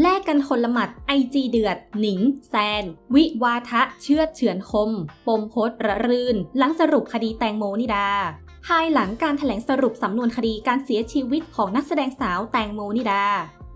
แลกกันคนละหมัดไอจีเดือด หนิง แซน วิวาทะ เชือเฉือนคม ปมโพสระรื่น หลังสรุปคดีแตงโมนิดา ภายหลังการถแถลงสรุปสำนวนคดีการเสียชีวิตของนักแสดงสาวแตงโมนิดา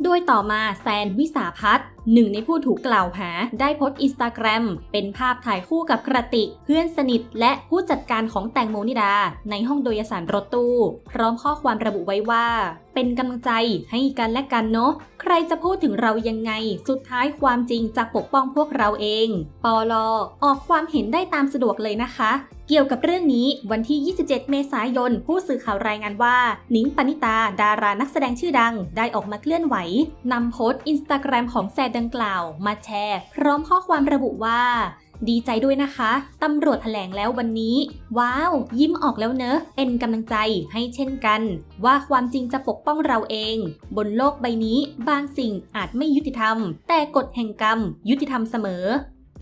โดยต่อมาแซนวิสาพัฒน์หนึ่งในผู้ถูกกล่าวหาได้โพสต์อินสตาแกรมเป็นภาพถ่ายคู่กับกระติก เพื่อนสนิทและผู้จัดการของแตงโมนิดา ในห้องโดยสารรถตู้ พร้อมข้อความระบุไว้ว่า เป็นกำลังใจให้กันและกันเนาะใครจะพูดถึงเรายังไง สุดท้ายความจริงจะปกป้องพวกเราเองปอลอออกความเห็นได้ตามสะดวกเลยนะคะ เกี่ยวกับเรื่องนี้วันที่ 27 เมษายน ผู้สื่อข่าวรายงานว่าหนิงปณิตา ดารานักแสดงชื่อดัง ได้ออกมาเคลื่อนไหวนำโพสต์อินสตาแกรมของแซดดังกล่าว มาแชร์ พร้อมข้อความระบุว่าดีใจด้วยนะคะ ตำรวจแถลงแล้ววันนี้ ว้าว ยิ้มออกแล้วเนอะ เป็นกำลังใจให้เช่นกัน ว่าความจริงจะปกป้องเราเอง บนโลกใบนี้ บางสิ่งอาจไม่ยุติธรรม แต่กฎแห่งกรรม ยุติธรรมเสมอ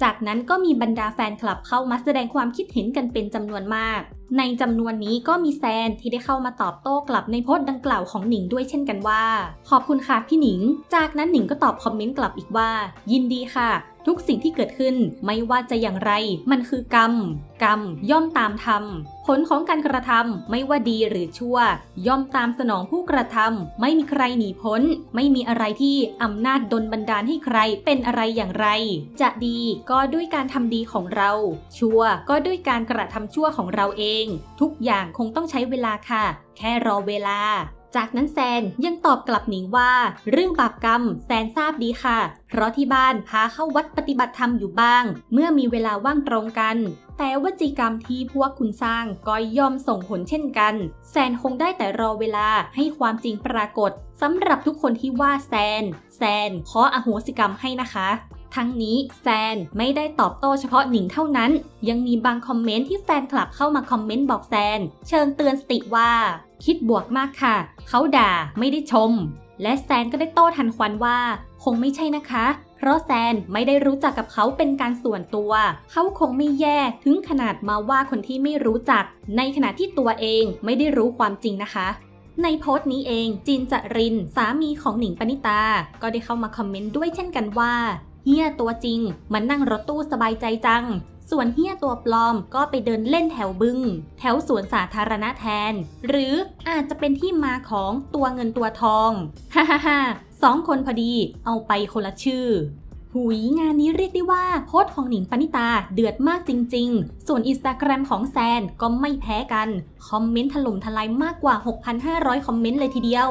จากนั้นก็มีบรรดาแฟนคลับเข้ามาแสดงความคิดเห็นกันเป็นจำนวนมากในจำนวนนี้ก็มีแซนที่ได้เข้ามาตอบโต้กลับในโพสต์ดังกล่าวของหนิงด้วยเช่นกันว่า ขอบคุณค่ะพี่หนิง จากนั้นหนิงก็ตอบคอมเมนต์กลับอีกว่า ยินดีค่ะ ทุกสิ่งที่เกิดขึ้นไม่ว่าจะอย่างไร มันคือกรรม กรรมย่อมตามทำผลของการกระทำไม่ว่าดีหรือชั่ว ย่อมตามสนองผู้กระทำไม่มีใครหนีพ้น ไม่มีอะไรที่อำนาจดลบันดาลให้ใครเป็นอะไรอย่างไร จะดีก็ด้วยการทำดีของเรา ชั่วก็ด้วยการกระทำชั่วของเราเองทุกอย่างคงต้องใช้เวลาค่ะ แค่รอเวลา จากนั้นแซนยังตอบกลับหนิงว่า เรื่องบาปกรรมแซนทราบดีค่ะ เพราะที่บ้านพาเข้าวัดปฏิบัติธรรมอยู่บ้าง เมื่อมีเวลาว่างตรงกัน แต่วจีกรรมที่พวกคุณสร้างก็ย่อมส่งผลเช่นกัน แซนคงได้แต่รอเวลาให้ความจริงปรากฏสำหรับทุกคนที่ว่าแซน แซนขออโหสิกรรมให้นะคะ ทั้งนี้แซนไม่ได้ตอบโต้เฉพาะหนิงเท่านั้น ยังมีบางคอมเมนต์ที่แฟนคลับเข้ามาคอมเมนต์บอกแซน เชิญเตือนสติว่า คิดบวกมากค่ะ เขาด่าไม่ได้ชม และแซนก็ได้โต้ทันควันว่า คงไม่ใช่นะคะ เพราะแซนไม่ได้รู้จักกับเขาเป็นการส่วนตัว เขาคงไม่แย่ถึงขนาดมาว่าคนที่ไม่รู้จัก ในขณะที่ตัวเองไม่ได้รู้ความจริงนะคะในโพสต์นี้เองจินจริน สามีของหนิงปณิตา ก็ได้เข้ามาคอมเมนต์ด้วยเช่นกันว่า เฮียตัวจริงมันนั่งรถตู้สบายใจจัง ส่วนเฮียตัวปลอมก็ไปเดินเล่นแถวบึง แถวสวนสาธารณะแทน หรืออาจจะเป็นที่มาของตัวเงินตัวทอง ฮ่าฮ่าฮ่าสองคนพอดีเอาไปคนละชื่อหุยงานนี้เรียกได้ว่าโพสต์ของหนิงปณิตาเดือดมากจริง ๆ ส่วนอินสตาแกรมของแซนก็ไม่แพ้กัน คอมเมนต์ถล่มทลายมากกว่า 6,500 คอมเมนต์เลยทีเดียว